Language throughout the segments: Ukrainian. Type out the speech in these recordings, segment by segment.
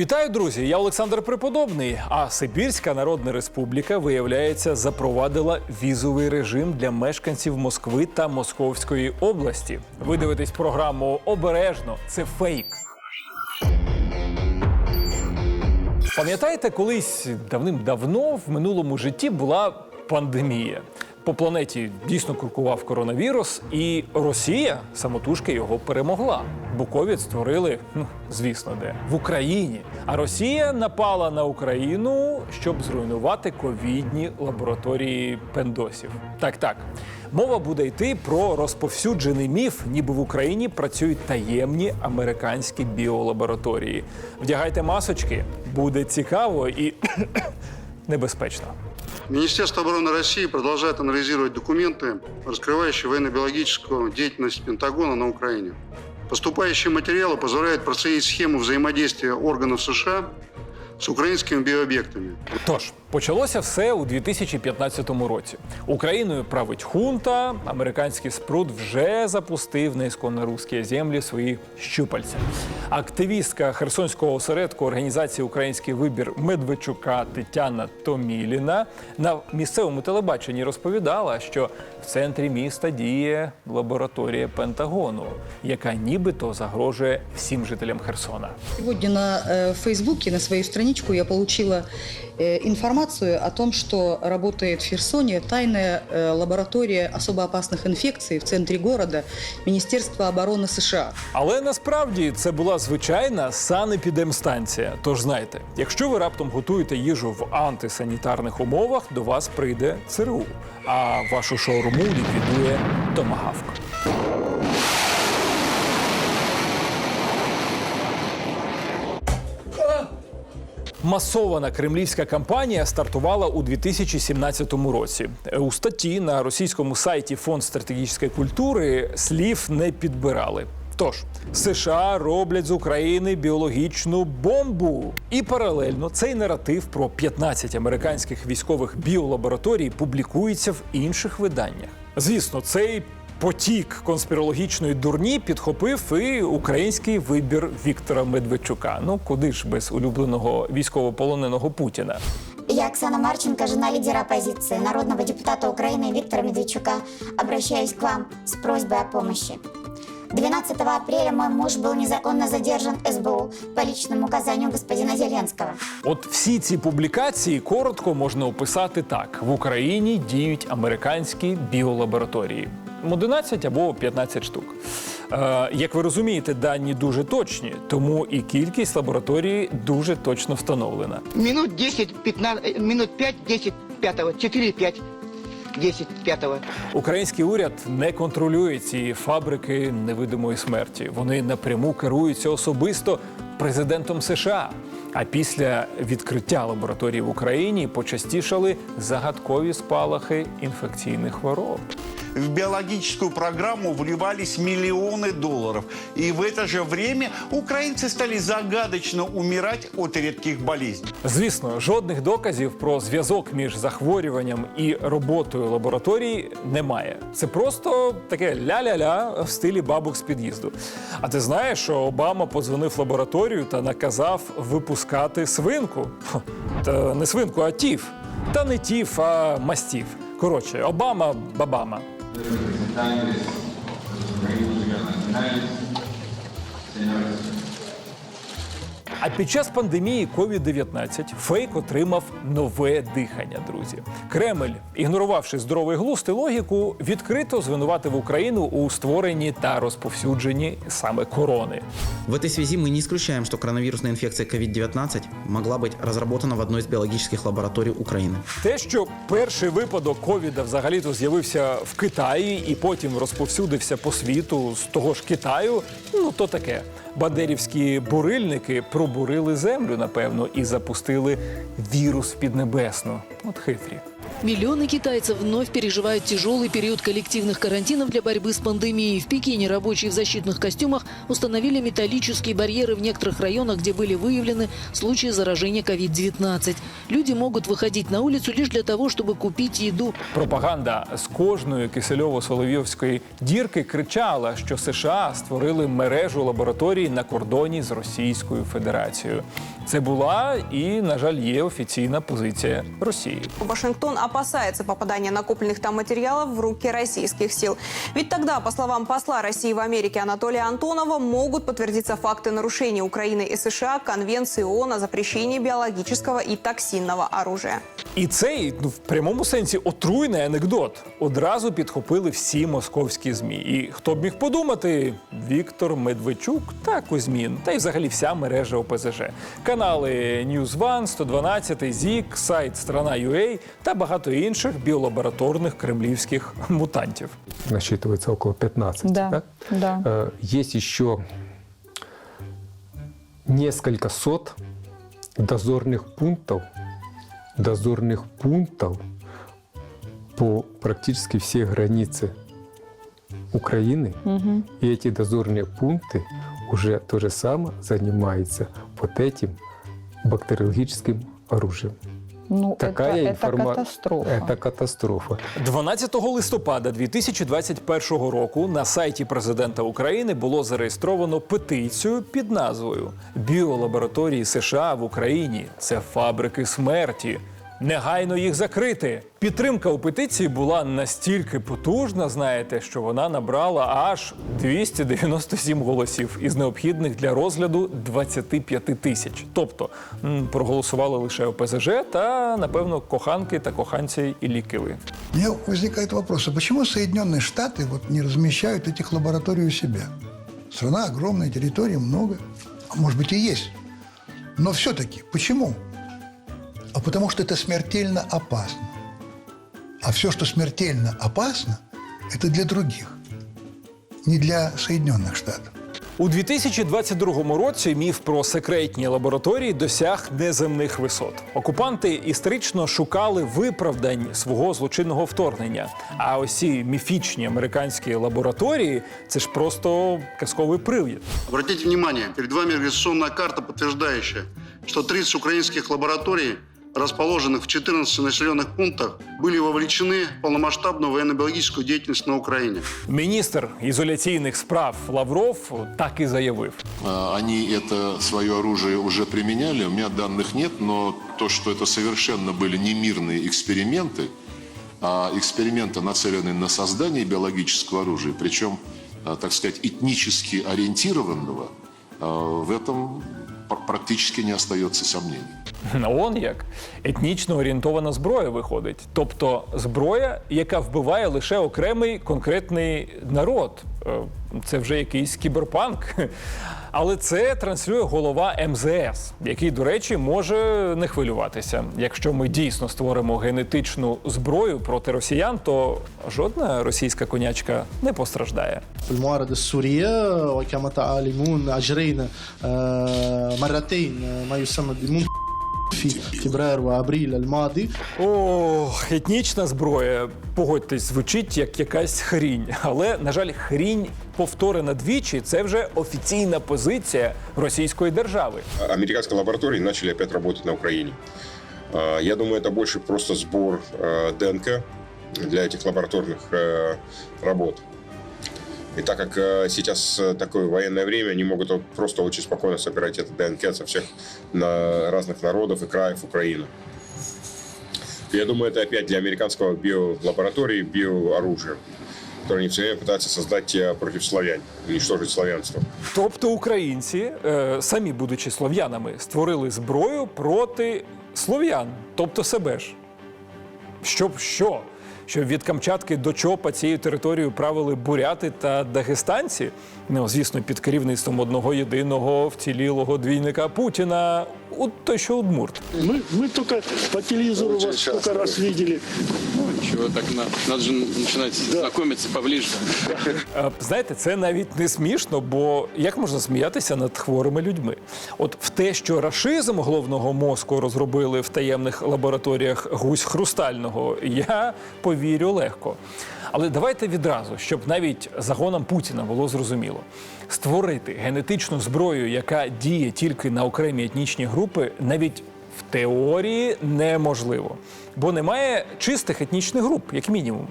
Вітаю, друзі! Я Олександр Преподобний. А Сибірська Народна Республіка, виявляється, запровадила візовий режим для мешканців Москви та Московської області. Ви дивитесь програму обережно. Це фейк. Пам'ятаєте, колись давним-давно в минулому житті була пандемія. По планеті дійсно куркував коронавірус, і Росія самотужки його перемогла. Бо ковід створили, ну звісно, де в Україні. А Росія напала на Україну, щоб зруйнувати ковідні лабораторії пендосів. Так, так. Мова буде йти про розповсюджений міф, ніби в Україні працюють таємні американські біолабораторії. Вдягайте масочки, буде цікаво і небезпечно. Министерство обороны России продолжает анализировать документы, раскрывающие военно-биологическую деятельность Пентагона на Украине. Поступающие материалы позволяют проследить схему взаимодействия органов США с украинскими биообъектами. Тож почалося все у 2015 році. Україною править хунта. Американський спрут вже запустив на ісконно русські землі свої щупальця. Активістка Херсонського осередку організації Український вибір Медведчука Тетяна Томіліна на місцевому телебаченні розповідала, що в центрі міста діє лабораторія Пентагону, яка нібито загрожує всім жителям Херсона. Сегодня на э, Фейсбуке, на свою страничку, я э, информацию о том, что работает в Херсоне тайная э, лаборатория особо опасных инфекций в центре города Министерства обороны США. Але насправді це була звичайна санепідемстанція. Тож знайте, якщо ви раптом готуєте їжу в антисанітарних умовах, до вас прийде ЦРУ, а вашу шаурму ліквідує томагавк. Масована кремлівська кампанія стартувала у 2017 році. У статті на російському сайті Фонд стратегічної культури слів не підбирали. Тож США роблять з України біологічну бомбу. І паралельно цей наратив про 15 американських військових біолабораторій публікується в інших виданнях. Звісно, цей потік конспірологічної дурні підхопив і український вибір Віктора Медведчука. Ну куди ж без улюбленого військовополоненого Путіна? Я, Оксана Марченко, жена лидера оппозиции, народного депутата Украины Виктора Медведчука, обращаюсь к вам с просьбой о помощи. 12 апреля мой муж был незаконно задержан СБУ по личному указанию господина Зеленского. От всі ці публікації коротко можна описати так: в Україні діють американські біолабораторії. 11 або 15 штук. Е, як ви розумієте, дані дуже точні, тому і кількість лабораторій дуже точно встановлена. Минут 10, 15, минут 5, 10, 5, 4, 5, 10, 5. Український уряд не контролює ці фабрики невидимої смерті. Вони напряму керуються особисто президентом США. А після відкриття лабораторії в Україні почастішали загадкові спалахи інфекційних хвороб В биологическую программу вливались миллионы долларов. И в это же время украинцы стали загадочно умирать от редких болезней. Звісно, жодних доказів про зв'язок між захворюванням і роботою лабораторії немає. Це просто таке ля-ля-ля в стилі бабок з під'їзду. А ти знаєш, що Обама подзвонив в лабораторію та наказав випускати свинку? Хо, Та не свинку, а тіф. Та не тіф, а мастів. Коротше, Обама бабама. Representantes de los organismos señores. А під час пандемії COVID-19 фейк отримав нове дихання, друзі. Кремль, ігнорувавши здоровий глузд і логіку, відкрито звинуватив Україну у створенні та розповсюдженні саме корони. В этой связи мы не исключаем, что коронавирусная инфекция COVID-19 могла быть разработана в одной из биологических лабораторий Украины. Те, що перший випадок ковіда взагалі-то з'явився в Китаї і потім розповсюдився по світу з того ж Китаю, ну то таке. Бандерівські бурильники пробурили землю, напевно, і запустили вірус Піднебесну. От хитрі. Миллионы китайцев вновь переживают тяжелый период коллективных карантинов для борьбы с пандемией. В Пекине рабочие в защитных костюмах установили металлические барьеры в некоторых районах, где были выявлены случаи заражения COVID-19. Люди могут выходить на улицу лишь для того, чтобы купить еду. Пропаганда з кожної кисельово-соловйовської дірки кричала, що США створили мережу лабораторій на кордоні з Російською Федерацією. Це була і, на жаль, є офіційна позиція Росії. Вашингтон опасается попадания накопленных там материалов в руки российских сил. Ведь тогда, по словам посла России в Америке Анатолия Антонова, могут подтвердиться факты нарушения Украины и США Конвенции ООН о запрещении биологического и токсинного оружия. І цей ну в прямому сенсі отруйний анекдот одразу підхопили всі московські змі. І хто б міг подумати, Віктор Медведчук та Кузьмін, та й взагалі вся мережа ОПЗЖ. Канали News One, 112, ЗІК, сайт Страна.ua та багато інших біолабораторних кремлівських мутантів. насчитывается около 15. Да, да. Э, Есть еще несколько сот дозорных пунктов, дозорных пунктов по практически всей границе Украины. И эти дозорные пункты уже то же самое занимаются вот этим бактериологическим оружием. Ну, Такая это, это информа- катастрофа. Это катастрофа. 12 листопада 2021 року на сайті президента України було зареєстровано петицію під назвою Біолабораторії США в Україні це фабрики смерті. Негайно їх закрити. Підтримка у петиції була настільки потужна, знаєте, що вона набрала аж 297 голосів із необхідних для розгляду 25 тисяч. Тобто м, проголосували лише ОПЗЖ та, напевно, коханки та коханці і лікили. У меня возникает вопрос, а почему Соединенные Штаты вот не размещают этих лабораторий у себя? Страна огромная, территории много. А может быть и есть. Но все-таки почему? А потому что это смертельно опасно. А все, что смертельно опасно, это для других, не для Соединенных Штатов. У 2022 році міф про секретні лабораторії досяг неземних висот. Окупанти історично шукали виправдань свого злочинного вторгнення. А ось ці міфічні американські лабораторії це ж просто казковий привід. Обратите внимание, перед вами организационная карта, подтверждающая, что 30 украинских лабораторий, расположенных в 14 населенных пунктах, были вовлечены в полномасштабную военно-биологическую деятельность на Украине. Міністр ізоляційних справ Лавров так і заявив: А, Они это свое оружие уже применяли, у меня данных нет, но то, что это совершенно были не мирные эксперименты, а эксперименты, нацеленные на создание биологического оружия, причем, а, так сказать, этнически ориентированного, а, в этом пр- практически не остается сомнений. Он як етнічно орієнтована зброя виходить, тобто зброя, яка вбиває лише окремий конкретний народ. Е, Це вже якийсь кіберпанк. Але це транслює голова МЗС, який, до речі, може не хвилюватися. Якщо ми дійсно створимо генетичну зброю проти росіян, то жодна російська конячка не постраждає. المعارضة السورية وكما تعلمون أجرينا آه، مرتين ما يسمى بمن في فبراير وأبريل الماضي Ох, етнічна зброя, погодьтесь, звучить як якась хрінь. Але, на жаль, хрінь повторена двічі це вже офіційна позиція російської держави. американские лаборатории начали опять работать на Украине. А, Я думаю, это больше просто сбор э, ДНК для этих лабораторных э, работ. И так как э, сейчас э, такое военное время, они могут вот просто очень спокойно собирать это ДНК со всех на разных народов и краев Украины. Я думаю, это опять для американского биолаборатории биооружие, которое они все время пытаются создать э, против славян, уничтожить славянство. Тобто українці, е, самі будучи слов'янами, створили зброю проти слов'ян, тобто себе ж. Щоб що? Щоб від Камчатки до Чопа цією територією правили буряти та дагестанці? Ну, звісно, під керівництвом одного єдиного вцілілого двійника Путіна, от той, що Удмурт. Ми, ми тільки по телевізору вас сколько раз видели. Чего так на- надо же начинать знакомиться поближе. Знаєте, це навіть не смішно, бо як можна сміятися над хворими людьми? От в те, що рашизм головного мозку розробили в таємних лабораторіях гусь хрустального, я повірю легко. Але давайте відразу, щоб навіть загонам Путіна було зрозуміло. Створити генетичну зброю, яка діє тільки на окремі етнічні групи, навіть в теорії неможливо. Бо немає чистих етнічних груп, як мінімум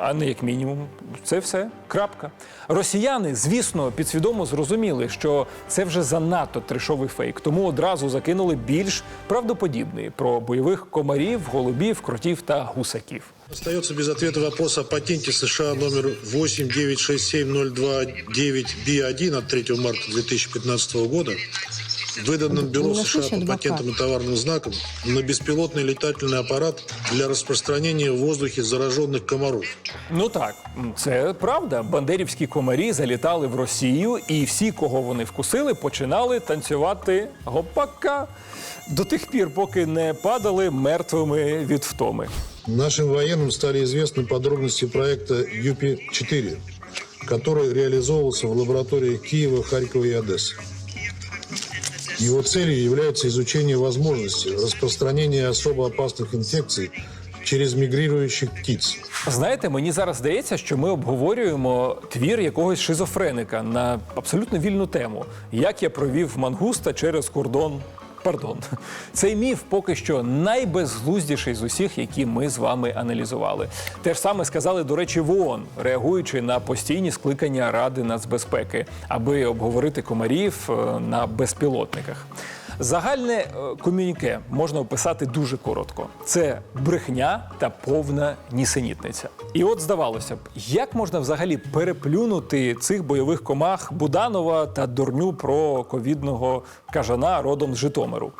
а не як мінімум. Це все. Крапка. Росіяни, звісно, підсвідомо зрозуміли, що це вже занадто трешовий фейк, тому одразу закинули більш правдоподібний про бойових комарів, голубів, кротів та гусаків. Остается без ответа вопрос о патенте США номер 8967029B1 от 3 марта 2015 года, выданном Бюро США по патентам и товарным знакам на беспилотный летательный аппарат для распространения в воздухе зараженных комаров. Ну так, це правда. Бандерівські комарі залітали в Росію, і всі, кого вони вкусили, починали танцювати гопака до тих пір, поки не падали мертвими від втоми. Нашим военным стали известны подробности проекта ЮПИ-4, который реализовывался в лабораториях Киева, Харькова и Одессы. Его целью является изучение возможностей распространения особо опасных инфекций через мігріруючих птиць. Знаєте, мені зараз здається, що ми обговорюємо твір якогось шизофреника на абсолютно вільну тему. Як я провів мангуста через кордон. Пардон, цей міф поки що найбезглуздіший з усіх, які ми з вами аналізували. Те ж саме сказали, до речі, в ООН, реагуючи на постійні скликання Ради нацбезпеки, аби обговорити комарів е, на безпілотниках. Загальне е, комюніке можна описати дуже коротко: це брехня та повна нісенітниця. І от здавалося б, як можна взагалі переплюнути цих бойових комах Буданова та дурню про ковідного кажана родом з Житомиру.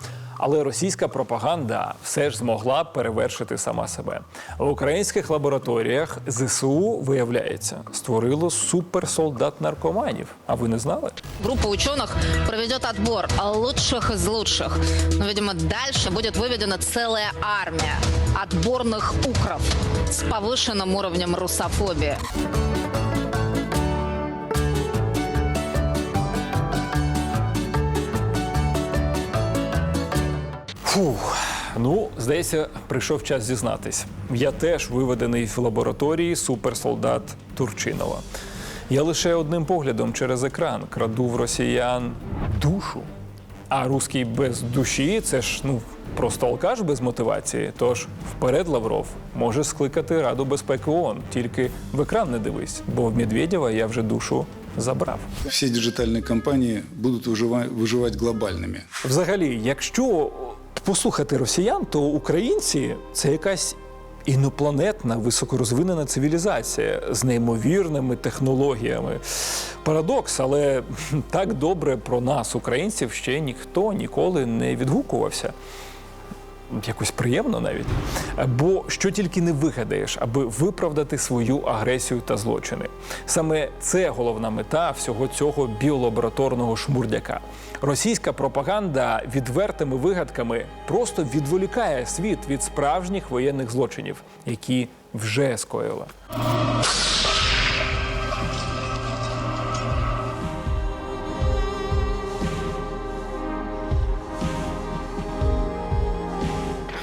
Але російська пропаганда все ж змогла перевершити сама себе. В українських лабораторіях ЗСУ, виявляється, створило суперсолдат наркоманів. А ви не знали? Группа ученых проведет отбор лучших из лучших. Но, видимо, дальше будет выведена целая армия отборных укров с повышенным уровнем русофобии. Фух. Ну, здається, прийшов час зізнатись. Я теж виведений в лабораторії суперсолдат Турчинова. Я лише одним поглядом через екран краду в росіян душу. А руський без душі це ж ну просто алкаш без мотивації. Тож вперед Лавров може скликати Раду безпеки ООН. Тільки в екран не дивись, бо в Медведєва я вже душу забрав. Все диджитальные компании будут выжива- выживать глобальными. Взагалі, якщо послухати росіян, то українці це якась інопланетна високорозвинена цивілізація з неймовірними технологіями. Парадокс, але так добре про нас, українців, ще ніхто ніколи не відгукувався. Якось приємно навіть. Бо що тільки не вигадаєш, аби виправдати свою агресію та злочини. Саме це головна мета всього цього біолабораторного шмурдяка. Російська пропаганда відвертими вигадками просто відволікає світ від справжніх воєнних злочинів, які вже скоїла.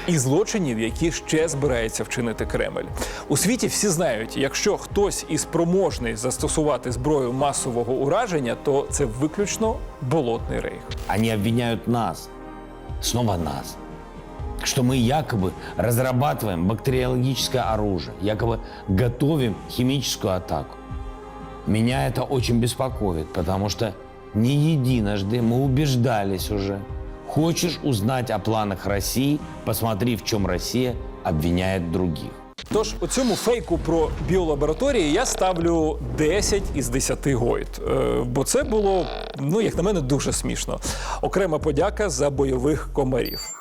і злочинів, які ще збирається вчинити Кремль. У світі всі знають, якщо хтось і спроможний застосувати зброю масового ураження, то це виключно болотний рейх. Они обвиняют нас, снова нас, что мы якобы разрабатываем бактериологическое оружие, якобы готовим химическую атаку. Меня это очень беспокоит, потому что не единожды мы убеждались уже. Хочешь узнать о планах России, посмотри, в чем Россия обвиняет других. Тож у цьому фейку про біолабораторії я ставлю 10 із 10 гойд. Е, бо це було, ну як на мене, дуже смішно. Окрема подяка за бойових комарів.